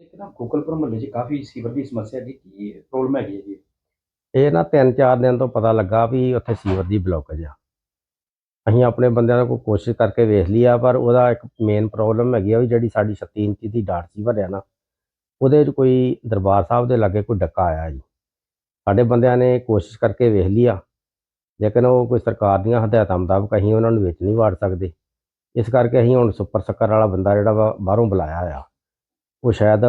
ਇੱਕ ਨਾ ਕੋਕਲਪੁਰ ਮੁਹੱਲੇ 'ਚ ਕਾਫੀ ਸੀਵਰ ਦੀ ਸਮੱਸਿਆ ਹੈਗੀ ਕੀ ਪ੍ਰੋਬਲਮ ਹੈਗੀ ਹੈ। ਜੀ ਇਹ ਨਾ ਤਿੰਨ ਚਾਰ ਦਿਨ ਤੋਂ ਪਤਾ ਲੱਗਾ ਵੀ ਉੱਥੇ ਸੀਵਰ ਦੀ ਬਲੌਕੇਜ ਆ। ਅਸੀਂ ਆਪਣੇ ਬੰਦਿਆਂ ਨਾਲ ਕੋਈ ਕੋਸ਼ਿਸ਼ ਕਰਕੇ ਵੇਖ ਲਈ ਆ, ਪਰ ਉਹਦਾ ਇੱਕ ਮੇਨ ਪ੍ਰੋਬਲਮ ਹੈਗੀ ਆ ਵੀ ਜਿਹੜੀ ਸਾਡੀ 36 ਇੰਚੀ ਦੀ ਡਾਟ ਸੀਵਰ ਆ ਨਾ, ਉਹਦੇ 'ਚ ਕੋਈ ਦਰਬਾਰ ਸਾਹਿਬ ਦੇ ਲਾਗੇ ਕੋਈ ਡੱਕਾ ਆਇਆ ਜੀ। ਸਾਡੇ ਬੰਦਿਆਂ ਨੇ ਕੋਸ਼ਿਸ਼ ਕਰਕੇ ਵੇਖ ਲਈ ਆ, ਲੇਕਿਨ ਉਹ ਕੋਈ ਸਰਕਾਰ ਦੀਆਂ ਹਦਾਇਤਾਂ ਮੁਤਾਬਕ ਅਸੀਂ ਉਹਨਾਂ ਨੂੰ ਵਿੱਚ ਨਹੀਂ ਵਾੜ ਸਕਦੇ। ਇਸ ਕਰਕੇ ਅਸੀਂ ਹੁਣ ਸੁਪਰ ਸੱਕਰ ਵਾਲਾ ਬੰਦਾ ਜਿਹੜਾ ਵਾ, ਬਾਹਰੋਂ ਬੁਲਾਇਆ ਆ। ਉਹ ਸ਼ਾਇਦ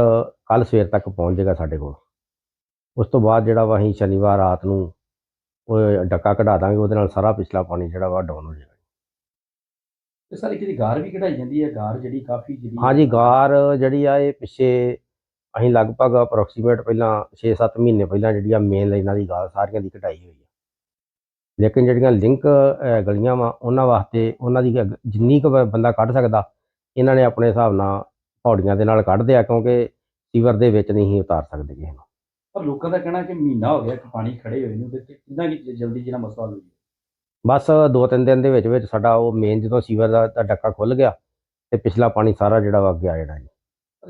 ਕੱਲ ਸਵੇਰ ਤੱਕ ਪਹੁੰਚ ਜਾਏਗਾ ਸਾਡੇ ਕੋਲ। ਉਸ ਤੋਂ ਬਾਅਦ ਜਿਹੜਾ ਵਾ ਅਸੀਂ ਸ਼ਨੀਵਾਰ ਰਾਤ ਨੂੰ ਉਹ ਡੱਕਾ ਕਢਾ ਦਾਂਗੇ ਉਹਦੇ ਨਾਲ ਸਾਰਾ ਪਿਛਲਾ ਪਾਣੀ ਜਿਹੜਾ ਵਾ ਡਾਊਨ ਹੋ ਜਾਏਗਾ। ਤੇ ਸਰ ਦੀ ਗਾਰ ਵੀ ਕਢਾਈ ਜਾਂਦੀ ਹੈ ਗਾਰ ਜਿਹੜੀ ਕਾਫੀ ਜਿਹੜੀ ਹਾਂਜੀ ਗਾਰ ਜਿਹੜੀ ਆ ਇਹ ਪਿੱਛੇ ਅਸੀਂ ਲਗਭਗ ਅਪਰੋਕਸੀਮੇਟ ਪਹਿਲਾਂ 6-7 ਮਹੀਨੇ ਪਹਿਲਾਂ ਜਿਹੜੀ ਆ ਮੇਨ ਲਾਈਨਾਂ ਦੀ ਗਾਰ ਸਾਰੀਆਂ ਦੀ ਕਢਾਈ ਹੋਈ ਆ। ਲੇਕਿਨ ਜਿਹੜੀਆਂ ਲਿੰਕ ਗਲੀਆਂ ਵਾ ਉਹਨਾਂ ਵਾਸਤੇ ਉਹਨਾਂ ਦੀ ਜਿੰਨੀ ਕੁ ਬੰਦਾ ਕੱਢ ਸਕਦਾ ਇਹਨਾਂ ਨੇ ਆਪਣੇ ਹਿਸਾਬ ਨਾਲ ਪੌੜੀਆਂ ਦੇ ਨਾਲ ਕੱਢਦੇ ਆ ਕਿਉਂਕਿ ਸੀਵਰ ਦੇ ਵਿੱਚ ਨਹੀਂ ਉਤਾਰ ਸਕਦੇ ਕਿਸੇ ਨੂੰ। ਪਰ ਲੋਕਾਂ ਦਾ ਕਹਿਣਾ ਕਿ ਮਹੀਨਾ ਹੋ ਗਿਆ ਕਿ ਪਾਣੀ ਖੜੇ ਹੋਏ ਨੂੰ ਤੇ ਕਿੰਨਾ ਕਿ ਜਲਦੀ ਜਿਹੜਾ ਮਸਲਾ ਹੱਲ ਹੋ ਜਾਵੇ ਬਸ ਦੋ ਤਿੰਨ ਦਿਨ ਦੇ ਵਿੱਚ ਵਿੱਚ ਸਾਡਾ ਉਹ ਮੇਨ ਜਦੋਂ ਸੀਵਰ ਦਾ ਡੱਕਾ ਖੁੱਲ ਗਿਆ ਤੇ ਪਿਛਲਾ ਪਾਣੀ ਸਾਰਾ ਜਿਹੜਾ ਵਾ ਅੱਗੇ ਆ ਜਾਣਾ ਜੀ।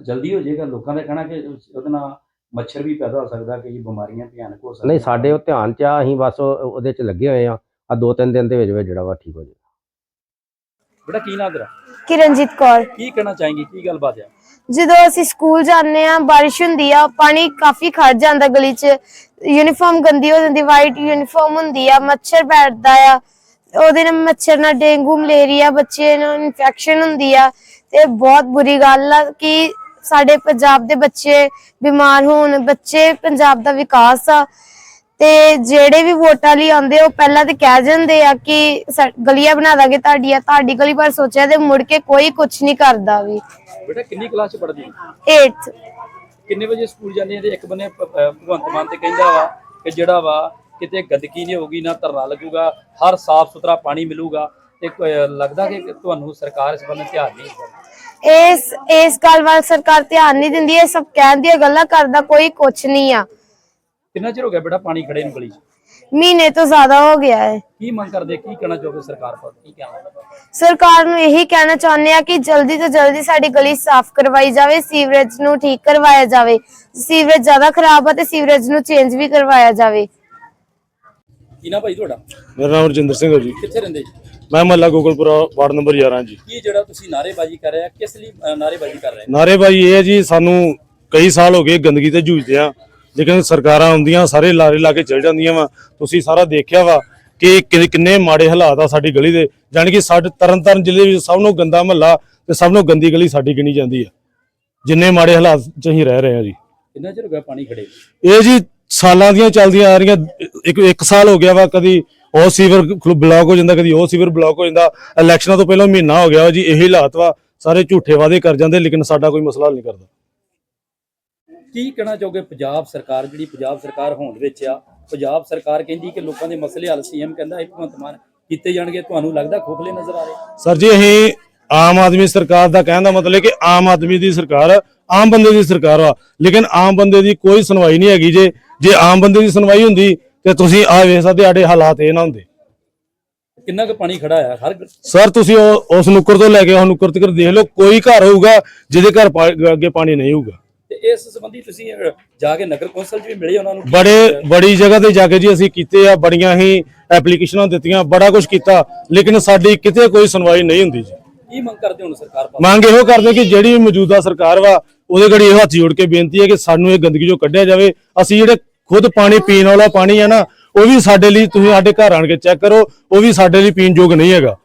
ਜਲਦੀ ਹੋ ਜਾਏਗਾ ਲੋਕਾਂ ਦਾ ਕਹਿਣਾ ਕਿ ਉਹਦੇ ਨਾਲ ਮੱਛਰ ਵੀ ਪੈਦਾ ਹੋ ਸਕਦਾ ਕਿ ਬਿਮਾਰੀਆਂ ਭਿਆਨਕ ਹੋ ਸਕਦੀਆਂ। ਨਹੀਂ ਸਾਡੇ ਉਹ ਧਿਆਨ ਚ ਆ ਅਸੀਂ ਬਸ ਉਹ- ਉਹਦੇ ਚ ਲੱਗੇ ਹੋਏ ਆ। ਆ ਦੋ ਤਿੰਨ ਦਿਨ ਦੇ ਵਿੱਚ ਵਿੱਚ ਜਿਹੜਾ ਵਾ ਠੀਕ ਹੋ ਜਾਏਗਾ। ਬੇਟਾ ਕੀ ਨਾਂ ਤੇਰਾ? ਕਿਰਨਜੀਤ ਕੌਰ। ਕੀ ਕਹਿਣਾ ਚਾहेंगे ਕੀ ਗੱਲਬਾਤ ਹੈ? ਜਦੋਂ ਅਸੀਂ ਸਕੂਲ ਜਾਂਦੇ ਆ ਬਾਰਿਸ਼ ਹੁੰਦੀ ਆ ਪਾਣੀ ਕਾਫੀ ਖੜ ਜਾਂਦਾ ਗਲੀ 'ਚ। ਯੂਨੀਫਾਰਮ ਗੰਦੀ ਹੋ ਜਾਂਦੀ ਵਾਈਟ ਯੂਨੀਫਾਰਮ ਹੁੰਦੀ ਆ ਮੱਛਰ ਬੈਠਦਾ ਆ। ਉਹਦੇ ਨਾਲ ਮੱਛਰ ਨਾਲ ਡੇਂਗੂ ਮਲੇਰੀਆ ਬੱਚੇ ਨੂੰ ਇਨਫੈਕਸ਼ਨ ਹੁੰਦੀ ਆ। ਤੇ ਬਹੁਤ ਬੁਰੀ ਗੱਲ ਆ ਕਿ ਸਾਡੇ ਪੰਜਾਬ ਦੇ ਬੱਚੇ ਬਿਮਾਰ ਹੋਣ ਬੱਚੇ ਪੰਜਾਬ ਦਾ ਵਿਕਾਸ ਆ। ਤੇ ਜਿਹੜੇ ਵੀ ਵੋਟਾਂ ਲਈ ਆਉਂਦੇ ਉਹ ਪਹਿਲਾਂ ਤੇ ਕਹਿ ਜਾਂਦੇ ਆ ਕਿ ਗਲੀਆਂ ਬਣਾ ਦਾਂਗੇ ਤੁਹਾਡੀਆਂ ਤੁਹਾਡੀ ਗਲੀ ਪਰ ਸੋਚਿਆ ਤੇ ਮੁੜ ਕੇ ਕੋਈ ਕੁਝ ਨਹੀਂ ਕਰਦਾ ਵੀ। ਬੇਟਾ ਕਿੰਨੀ ਕਲਾਸ ਚ ਹੈ? 8th ਕਿੰਨੇ ਵਜੇ ਸਕੂਲ ਜਾਂਦੇ ਆ ਤੇ ਇੱਕ ਬੰਨੇ ਭਗਵੰਤ ਮਾਨ ਤੇ ਕਹਿੰਦਾ ਵਾ ਕਿ ਜਿਹੜਾ ਵਾ ਕਿਤੇ ਗੰਦਗੀ ਨਹੀਂ ਹੋਊਗੀ ਨਾ ਧਰਨਾ ਲੱਗੂਗਾ ਹਰ ਸਾਫ਼ ਸੁਥਰਾ ਪਾਣੀ ਮਿਲੂਗਾ ਤੇ ਲੱਗਦਾ ਕਿ ਤੁਹਾਨੂੰ ਸਰਕਾਰ ਇਸ ਬੰਨੇ ਧਿਆਨ ਨਹੀਂ ਦਿੰਦੀ? ਇਸ ਇਸ ਗੱਲ ਵੱਲ ਸਰਕਾਰ ਧਿਆਨ ਨਹੀਂ ਦਿੰਦੀ ਇਹ ਸਭ ਕਹਿਣ ਦੀਆਂ ਗੱਲਾਂ ਕਰਦਾ ਕੋਈ ਕੁਝ ਨਹੀਂ ਆ। ਕਿੰਨਾ ਚਿਰ ਹੋ ਗਿਆ ਬੇਟਾ ਪਾਣੀ ਖੜੇ ਨੂੰ ਗਲੀ 'ਚ? ਮਹੀਨੇ ਤੋਂ ਜ਼ਿਆਦਾ ਹੋ ਗਿਆ ਹੈ। ਕੀ ਮੰਗ ਕਰਦੇ ਕੀ ਕਹਿਣਾ ਚਾਹੋਗੇ ਸਰਕਾਰ ਕੋਲ? ਕੀ ਕਹਿਣਾ? ਸਰਕਾਰ ਨੂੰ ਇਹੀ ਕਹਿਣਾ ਚਾਹੁੰਦੇ ਆ ਕਿ ਜਲਦੀ ਤੋਂ ਜਲਦੀ ਸਾਡੀ ਗਲੀ ਸਾਫ਼ ਕਰਵਾਈ ਜਾਵੇ ਸੀਵਰੇਜ ਨੂੰ ਠੀਕ ਕਰਵਾਇਆ ਜਾਵੇ। ਸੀਵਰੇਜ ਜ਼ਿਆਦਾ ਖਰਾਬ ਆ ਤੇ ਸੀਵਰੇਜ ਨੂੰ ਚੇਂਜ ਵੀ ਕਰਵਾਇਆ ਜਾਵੇ। ਕੀ ਨਾ ਭਾਈ ਤੁਹਾਡਾ? ਮੇਰਾ ਨਾਮ ਰਜਿੰਦਰ ਸਿੰਘ ਹੈ ਜੀ। ਕਿੱਥੇ ਰਹਿੰਦੇ ਜੀ? ਮੈਂ ਮਹੱਲਾ ਗੋਗਲਪੁਰਾ ਵਾਰਡ ਨੰਬਰ 11 ਜੀ। ਕੀ ਜਿਹੜਾ ਤੁਸੀਂ ਨਾਰੇਬਾਜ਼ੀ ਕਰ ਰਹੇ ਆ ਕਿਸ ਲਈ ਨਾਅਰੇਬਾਜ਼ੀ ਕਰ ਰਹੇ ਨਾਰੇਬਾਜ਼ੀ ਇਹ ਹੈ ਜੀ ਸਾਨੂੰ ਕਈ ਸਾਲ ਹੋ ਗਏ ਗੰਦਗੀ ਤੇ ਜੂਝਦੇ ਆ। ਲੇਕਿਨ ਸਰਕਾਰਾਂ ਆਉਂਦੀਆਂ ਸਾਰੇ ਲਾਰੇ ਲਾ ਕੇ ਚਲ ਜਾਂਦੀਆਂ ਵਾ। ਤੁਸੀਂ ਸਾਰਾ ਦੇਖਿਆ ਵਾ ਕਿ ਕਿੰਨੇ ਮਾੜੇ ਹਾਲਾਤ ਆ ਸਾਡੀ ਗਲੀ ਦੇ। ਜਾਣੀ ਕਿ ਸਾਡੇ ਤਰਨਤਾਰਨ ਜ਼ਿਲ੍ਹੇ ਵਿੱਚ ਸਭ ਨੂੰ ਗੰਦਾ ਮਹੱਲਾ ਤੇ ਸਭ ਨੂੰ ਗੰਦੀ ਗਲੀ ਸਾਡੀ ਗਿਣੀ ਜਾਂਦੀ ਆ। ਜਿੰਨੇ ਮਾੜੇ ਹਾਲਾਤ 'ਚ ਅਸੀਂ ਰਹਿ ਰਹੇ ਆ ਜੀ। ਕਿੰਨਾ ਚਿਰ ਹੋ ਗਿਆ ਪਾਣੀ ਖੜੇ ਇਹ ਜੀ ਸਾਲਾਂ ਦੀਆਂ ਚੱਲਦੀਆਂ ਆ ਰਹੀਆਂ। ਇੱਕ ਇੱਕ ਸਾਲ ਹੋ ਗਿਆ ਵਾ ਕਦੀ ਉਹ ਸੀਵਰ ਬਲੌਕ ਹੋ ਜਾਂਦਾ ਕਦੀ ਉਹ ਸੀਵਰ ਬਲੌਕ ਹੋ ਜਾਂਦਾ। ਇਲੈਕਸ਼ਨਾਂ ਤੋਂ ਪਹਿਲਾਂ ਮਹੀਨਾ ਹੋ ਗਿਆ ਵਾ ਜੀ ਇਹੀ ਹਾਲਾਤ ਵਾ। ਸਾਰੇ ਝੂਠੇ ਵਾਅਦੇ ਕਰ ਜਾਂਦੇ ਲੇਕਿਨ ਸਾਡਾ ਕੋਈ ਮਸਲਾ ਹੱਲ ਨਹੀਂ ਕਰਦਾ। ਕੀ ਕਹਿਣਾ ਚਾਹੋਗੇ ਪੰਜਾਬ ਸਰਕਾਰ? ਜਿਹੜੀ ਪੰਜਾਬ ਸਰਕਾਰ ਹੋਂਦ ਵਿੱਚ ਆ ਪੰਜਾਬ ਸਰਕਾਰ ਕਹਿੰਦੀ ਕਿ ਲੋਕਾਂ ਦੇ ਮਸਲੇ ਹੱਲ ਸੀਐਮ ਕਹਿੰਦਾ ਇਹ ਭਗਵੰਤ ਮਾਨ ਕੀਤੇ ਜਾਣਗੇ ਤੁਹਾਨੂੰ ਲੱਗਦਾ ਖੋਖਲੇ ਨਜ਼ਰ ਆ ਰਹੇ? ਸਰ ਜੀ ਅਸੀਂ ਆਮ ਆਦਮੀ ਸਰਕਾਰ ਦਾ ਕਹਿਣ ਦਾ ਮਤਲਬ ਹੈ ਕਿ ਆਮ ਆਦਮੀ ਦੀ ਸਰਕਾਰ ਆਮ ਬੰਦੇ ਦੀ ਸਰਕਾਰ ਆ। ਲੇਕਿਨ ਆਮ ਬੰਦੇ ਦੀ ਕੋਈ ਸੁਣਵਾਈ ਨਹੀਂ ਹੈਗੀ ਜੇ ਜੇ ਆਮ ਬੰਦੇ ਦੀ ਸੁਣਵਾਈ ਹੁੰਦੀ ਤੇ ਤੁਸੀਂ ਆ ਵੇਖ ਸਕਦੇ ਸਾਡੇ ਹਾਲਾਤ ਇਹ ਨਾ ਹੁੰਦੇ। ਕਿੰਨਾ ਕੁ ਪਾਣੀ ਖੜਾ ਆ? ਹਰ ਸਰ ਤੁਸੀਂ ਉਸ ਨੁੱਕਰ ਤੋਂ ਲੈ ਕੇ ਉਹ ਨੁੱਕਰ ਤੱਕ ਦੇਖ ਲਓ ਕੋਈ ਘਰ ਹੋਊਗਾ ਜਿਹਦੇ ਘਰ ਅੱਗੇ ਪਾਣੀ ਨਹੀਂ ਹੋਊਗਾ। ਤੇ ਇਸ ਸੰਬੰਧੀ ਤੁਸੀਂ ਅਹ, ਜਾ ਕੇ ਨਗਰ ਕੌਂਸਲ 'ਚ ਵੀ ਮਿਲੇ ਉਹਨਾਂ ਨੂੰ? ਬੜੇ ਬੜੀ ਜਗ੍ਹਾ ਤੇ ਜਾ ਕੇ ਜੀ ਅਸੀਂ ਕੀਤੇ ਆ ਬੜੀਆਂ ਹੀ ਐਪਲੀਕੇਸ਼ਨਾਂ ਦਿੱਤੀਆਂ ਬੜਾ ਕੁਝ ਕੀਤਾ ਲੇਕਿਨ ਸਾਡੀ ਕਿਤੇ ਕੋਈ ਸੁਣਵਾਈ ਨਹੀਂ ਹੁੰਦੀ ਜੀ। ਕੀ ਮੰਗ ਕਰਦੇ ਹੁਣ ਸਰਕਾਰ ਪਾਸ? ਮੰਗ ਇਹੋ ਕਰਦੇ ਕਿ ਜਿਹੜੀ ਮੌਜੂਦਾ ਸਰਕਾਰ ਵਾ ਉਹਦੇ ਘੜੀ ਇਹ ਹੱਥ ਜੋੜ ਕੇ ਬੇਨਤੀ ਹੈ ਕਿ ਸਾਨੂੰ ਇਹ ਗੰਦਗੀ ਚੋਂ ਕੱਢਿਆ ਜਾਵੇ। ਅਸੀਂ ਜਿਹੜੇ ਖੁਦ ਪਾਣੀ ਪੀਣ ਵਾਲਾ ਪਾਣੀ ਹੈ ਨਾ ਉਹ ਵੀ ਸਾਡੇ ਲਈ ਤੁਸੀਂ ਸਾਡੇ ਘਰ ਆਣ ਕੇ ਚੈੱਕ ਕਰੋ ਉਹ ਵੀ ਸਾਡੇ ਲਈ ਪੀਣ ਯੋਗ ਨਹੀਂ ਹੈਗਾ।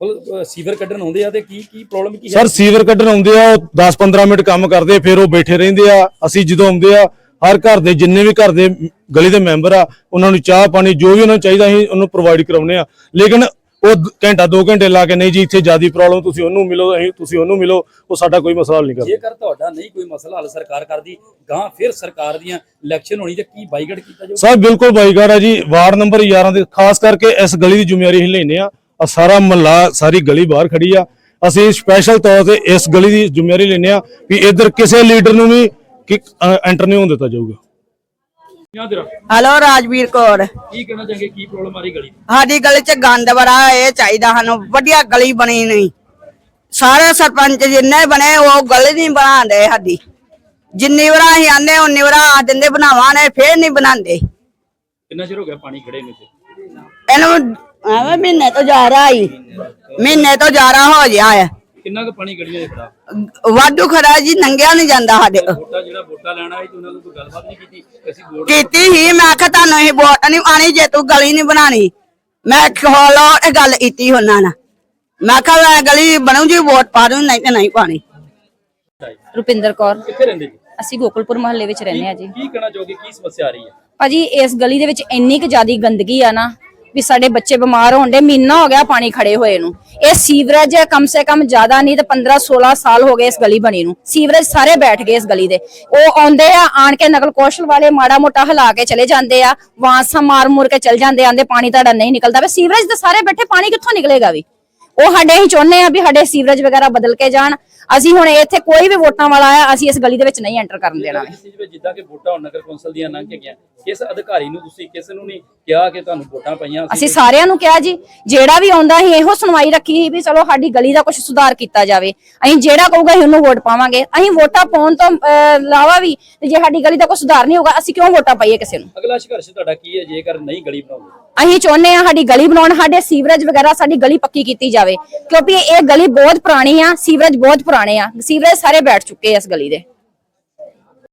ਸੀਵਰ ਕੱਢਣ ਆਉਂਦੇ ਆ ਤੇ ਕੀ ਕੀ ਪ੍ਰੋਬਲਮ ਕੀ ਹੈ? ਸਰ ਸੀਵਰ ਕੱਢਣ ਆਉਂਦੇ ਆ ਉਹ 10-15 ਮਿੰਟ ਕੰਮ ਕਰਦੇ ਫਿਰ ਉਹ ਬੈਠੇ ਰਹਿੰਦੇ ਆ। ਅਸੀਂ ਜਦੋਂ ਆਉਂਦੇ ਆ ਹਰ ਘਰ ਦੇ ਜਿੰਨੇ ਵੀ ਘਰ ਦੇ ਗਲੀ ਦੇ ਮੈਂਬਰ ਆ ਉਹਨਾਂ ਨੂੰ ਚਾਹ ਪਾਣੀ ਜੋ ਵੀ ਉਹਨਾਂ ਨੂੰ ਚਾਹੀਦਾ ਅਸੀਂ ਉਹਨੂੰ ਪ੍ਰੋਵਾਈਡ ਕਰਾਉਂਦੇ ਆ। ਲੇਕਿਨ ਉਹ ਘੰਟਾ 2 ਘੰਟੇ ਲਾ ਕੇ ਨਹੀਂ ਜੀ ਇੱਥੇ ਜਿਆਦੀ ਪ੍ਰੋਬਲਮ ਤੁਸੀਂ ਉਹਨੂੰ ਮਿਲੋ ਅਸੀਂ ਤੁਸੀਂ ਉਹਨੂੰ ਮਿਲੋ ਉਹ ਸਾਡਾ ਕੋਈ ਮਸਲਾ ਹੱਲ ਨਹੀਂ ਕਰਦਾ। ਜੇਕਰ ਤੁਹਾਡਾ ਨਹੀਂ ਕੋਈ ਮਸਲਾ ਹੱਲ ਸਰਕਾਰ ਕਰਦੀ ਗਾਂ ਫਿਰ ਸਰਕਾਰ ਦੀਆਂ ਇਲੈਕਸ਼ਨ ਹੋਣੀ ਤੇ ਕੀ ਬਾਈਗੜ ਕੀਤਾ ਜਾਊ? ਸਰ ਬਿਲਕੁਲ ਬਾਈਗਾਰ ਹੈ ਜੀ। ਵਾਰਡ ਨੰਬਰ 11 ਦੇ ਖਾਸ ਕਰਕੇ ਇਸ ਗਲੀ ਦੀ ਜ਼ਿੰਮੇਵਾਰੀ ਅਸੀਂ ਲੈਨੇ ਆ। ਆ ਸਾਰਾ ਮਹੱਲਾ ਸਾਰੀ ਗਲੀ ਬਾਹਰ ਖੜੀ ਆ। ਅਸੀਂ ਸਪੈਸ਼ਲ ਤੌਰ ਤੇ ਇਸ ਗਲੀ ਦੀ ਜ਼ਿੰਮੇਵਾਰੀ ਲੈਨੇ ਆ ਵੀ ਇੱਧਰ ਕਿਸੇ ਲੀਡਰ ਨੂੰ ਵੀ ਕਿ ਐਂਟਰ ਨਹੀਂ ਹੋਣ ਦਿੱਤਾ ਜਾਊਗਾ। ਹਲੋ ਰਾਜਵੀਰ ਕੌਰ। ਕੀ ਕਹਿਣਾ ਚਾਹੀਏ ਕੀ ਪ੍ਰੋਬਲਮ ਆ ਰਹੀ ਗਲੀ ਦੀ? ਸਾਡੀ ਗਲੀ 'ਚ ਗੰਦ ਬੜਾ ਇਹ ਚਾਹੀਦਾ ਸਾਨੂੰ। ਵਧੀਆ ਗਲੀ ਬਣੀ ਨਹੀਂ ਸਾਰੇ ਸਰਪੰਚ ਜਿੰਨੇ ਬਣੇ ਉਹ ਗਲੀ ਨਹੀਂ ਬਣਾਉਂਦੇ ਸਾਡੀ। ਜਿੰਨੀ ਵਾਰ ਅਸੀਂ ਆਨੇ ਉਨੀ ਵਾਰ ਆ ਦਿੰਦੇ ਬਣਾਵਾਂ ਨੇ ਫੇਰ ਨਹੀਂ ਬਣਾਉਂਦੇ। ਕਿੰਨਾ ਚਿਰ ਹੋ ਗਿਆ ਪਾਣੀ ਖੜੇ ਨੂੰ ਇੱਥੇ? ਇਹਨੂੰ ਐਵੇਂ ਮਹੀਨੇ ਤੋਂ ਜ਼ਿਆਦਾ ਹੀ ਮਹੀਨੇ ਤੋਂ ਜ਼ਿਆਦਾ ਹੋ ਗਿਆ ਹੈ ਕਿੰਨਾ ਕੁ ਪਾਣੀ ਗਲੀਆਂ ਦੇ ਖੜਾ ਵਾਧੂ ਖੜਾ ਜੀ ਨੰਗਿਆ ਨਹੀਂ ਜਾਂਦਾ ਸਾਡੇ ਕੋਲ। ਵੋਟਾਂ ਜਿਹੜਾ ਵੋਟਾਂ ਲੈਣਾ ਸੀ ਤੇ ਉਹਨਾਂ ਨੂੰ ਕੋਈ ਗੱਲਬਾਤ ਨਹੀਂ ਕੀਤੀ? ਅਸੀਂ ਵੋਟ ਕੀਤੀ ਹੀ ਮੈਂ ਆਖਿਆ ਤੁਹਾਨੂੰ ਇਹ ਵੋਟ ਨਹੀਂ ਆਣੀ ਜੇ ਤੂੰ ਗਲੀ ਨਹੀਂ ਬਣਾਣੀ ਮੈਂ ਖੋਲੋ ਇਹ ਗੱਲ ਕੀਤੀ ਉਹਨਾਂ ਨਾਲ। ਮੈਂ ਕਿਹਾ ਮੈਂ ਗਲੀ ਬਣੂ ਜੀ ਵੋਟ ਪਾ ਦੂੰ ਨਹੀਂ ਤੇ ਨਹੀਂ ਪਾਣੀ ਰੁਪਿੰਦਰ ਕੌਰ। ਕਿੱਥੇ ਰਹਿੰਦੇ ਜੀ? ਅਸੀਂ ਗੋਕੁਲਪੁਰ ਮਹੱਲੇ ਵਿੱਚ ਰਹਿੰਦੇ ਆ ਜੀ। ਕੀ ਕਹਿਣਾ ਚਾਹੋਗੇ? ਕੀ ਸਮੱਸਿਆ ਆ ਰਹੀ ਹੈ? ਭਾਜੀ, ਇਸ ਗਲੀ ਦੇ ਵਿੱਚ ਇੰਨੀ ਕੁ ਜ਼ਿਆਦੀ ਗੰਦਗੀ ਆ ਨਾ ਵੀ ਸਾਡੇ ਬੱਚੇ ਬਿਮਾਰ ਹੋਣ ਦੇ ਮਹੀਨਾ ਹੋ ਗਿਆ ਪਾਣੀ ਖੜੇ ਹੋਏ ਨੂੰ। ਇਹ ਸੀਵਰੇਜ ਕਮ ਸੇ ਕਮ ਜ਼ਿਆਦਾ ਨਹੀਂ ਤੇ 15 16 ਸਾਲ ਹੋ ਗਏ ਇਸ ਗਲੀ ਬਣੀ ਨੂੰ। ਸੀਵਰੇਜ ਸਾਰੇ ਬੈਠ ਗਏ ਇਸ ਗਲੀ ਦੇ। ਉਹ ਆਉਂਦੇ ਆ, ਆਣ ਕੇ ਨਕਲ ਕੌਸ਼ਲ ਵਾਲੇ ਮਾੜਾ ਮੋਟਾ ਹਿਲਾ ਕੇ ਚਲੇ ਜਾਂਦੇ ਆ, ਵਾਂਸਾ ਮਾਰ ਮੁਰ ਕੇ ਚਲ ਜਾਂਦੇ ਆਂਦੇ ਪਾਣੀ ਤੁਹਾਡਾ ਨਹੀਂ ਨਿਕਲਦਾ। ਵੇ ਸੀਵਰੇਜ ਤੇ ਸਾਰੇ ਬੈਠੇ, ਪਾਣੀ ਕਿੱਥੋਂ ਨਿਕਲੇਗਾ ਵੀ? ਉਹ ਸਾਡੇ ਹੀ ਚਾਹੁੰਦੇ ਆ ਵੀ ਸਾਡੇ ਸੀਵਰੇਜ ਵਗੈਰਾ ਬਦਲ ਕੇ ਜਾਣ। ਅਸੀਂ ਹੁਣ ਇੱਥੇ ਕੋਈ ਵੀ ਵੋਟਾਂ ਵਾਲਾ ਆਇਆ ਅਸੀਂ ਇਸ ਗਲੀ ਦੇ ਵਿੱਚ ਨਹੀਂ ਐਂਟਰ ਕਰਨ ਦੇਣਾ। ਇਸ ਚੀਜ਼ ਵਿੱਚ ਜਿੱਦਾਂ ਕਿ ਵੋਟਾਂ ਹੁਣ ਨਗਰ ਕੌਂਸਲ ਦੀਆਂ ਲੰਘ ਕੇ ਗਿਆ ਕਿਸ ਅਧਿਕਾਰੀ ਨੂੰ ਤੁਸੀਂ ਕਿਸ ਨੂੰ ਨਹੀਂ ਕਿਹਾ ਕਿ ਤੁਹਾਨੂੰ ਵੋਟਾਂ ਪਈਆਂ? ਅਸੀਂ ਸਾਰਿਆਂ ਨੂੰ ਕਿਹਾ ਜੀ ਜਿਹੜਾ ਵੀ ਆਉਂਦਾ ਸੀ ਇਹੋ ਸੁਣਵਾਈ ਰੱਖੀ ਸੀ ਵੀ ਚਲੋ ਸਾਡੀ ਗਲੀ ਦਾ ਕੁਝ ਸੁਧਾਰ ਕੀਤਾ ਜਾਵੇ। ਅਸੀਂ ਜਿਹੜਾ ਕਹੂਗਾ ਅਸੀਂ ਉਹਨੂੰ ਵੋਟ ਪਾਵਾਂਗੇ। ਅਸੀਂ ਵੋਟਾਂ ਪਾਉਣ ਤੋਂ ਇਲਾਵਾ ਵੀ ਜੇ ਸਾਡੀ ਗਲੀ ਦਾ ਕੋਈ ਸੁਧਾਰ ਨਹੀਂ ਹੋਗਾ ਅਸੀਂ ਕਿਉਂ ਵੋਟਾਂ ਪਾਈਏ ਕਿਸੇ ਨੂੰ? ਅਗਲਾ ਸੰਘਰਸ਼ ਤੁਹਾਡਾ ਕੀ ਹੈ? ਜੇਕਰ ਨਹੀਂ ਗਲੀ ਬਣਾਉਂਦੇ? ਅਸੀਂ ਚਾਹੁੰਦੇ ਆ ਸਾਡੀ ਗਲੀ ਬਣਾਉਣ, ਸਾਡੇ ਸੀਵਰੇਜ ਵਗੈਰਾ ਸਾਡੀ ਗਲੀ ਪੱਕੀ ਕੀਤੀ ਜਾਵੇ। ਕਿਉਂਕਿ ਇਹ ਗਲੀ ਬਹੁਤ ਪੁਰਾਣੀ ਆ, ਸੀਵਰੇਜ ਬਹੁਤ ਪੁਰਾਣੇ ਆ। ਸੀਵਰੇਜ ਸਾਰੇ ਬੈਠ ਚੁੱਕੇ ਆ ਇਸ ਗਲੀ ਦੇ।